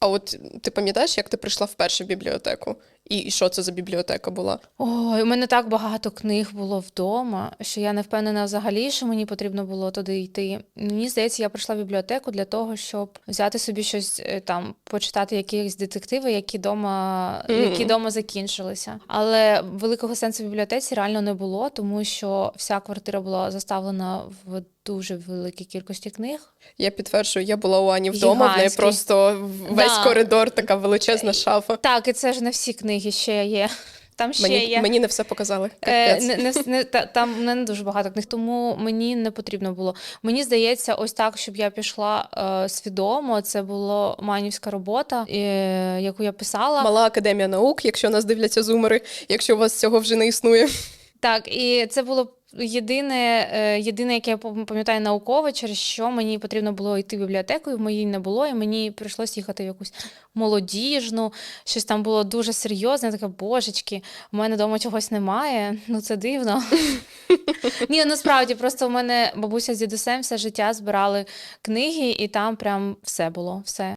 А от ти пам'ятаєш, як ти прийшла вперше в бібліотеку? І, і що це за бібліотека була? Ой, у мене так багато книг було вдома, що я не впевнена взагалі, що мені потрібно було туди йти. Мені здається, я прийшла в бібліотеку для того, щоб взяти собі щось е, там, почитати якісь детективи, які дома, Мгм. які дома закінчилися. Але великого сенсу в бібліотеці реально не було, тому що вся квартира була заставлена в дуже великій кількості книг. Я підтверджую, я була у Ані вдома, в неї просто весь Да. коридор, така величезна шафа. Так, і це ж не всі книги ще є. Там ще Мені, є. мені не все показали. Е, не, не, не, та, там не дуже багато книг, тому мені не потрібно було. Мені здається, ось так, щоб я пішла е, свідомо. Це була манівська робота, е, яку я писала. Мала академія наук, якщо нас дивляться зумери, якщо у вас цього вже не існує. Так, і це було єдине, е, єдине, яке я пам'ятаю наукове, через що мені потрібно було йти в бібліотеку, і в моїй не було, і мені прийшлось їхати в якусь молодіжну, щось там було дуже серйозне. Я така, божечки, у мене вдома чогось немає. Ну це дивно. Ні, насправді просто у мене бабуся з дідусем все життя збирали книги, і там прям все було. Все.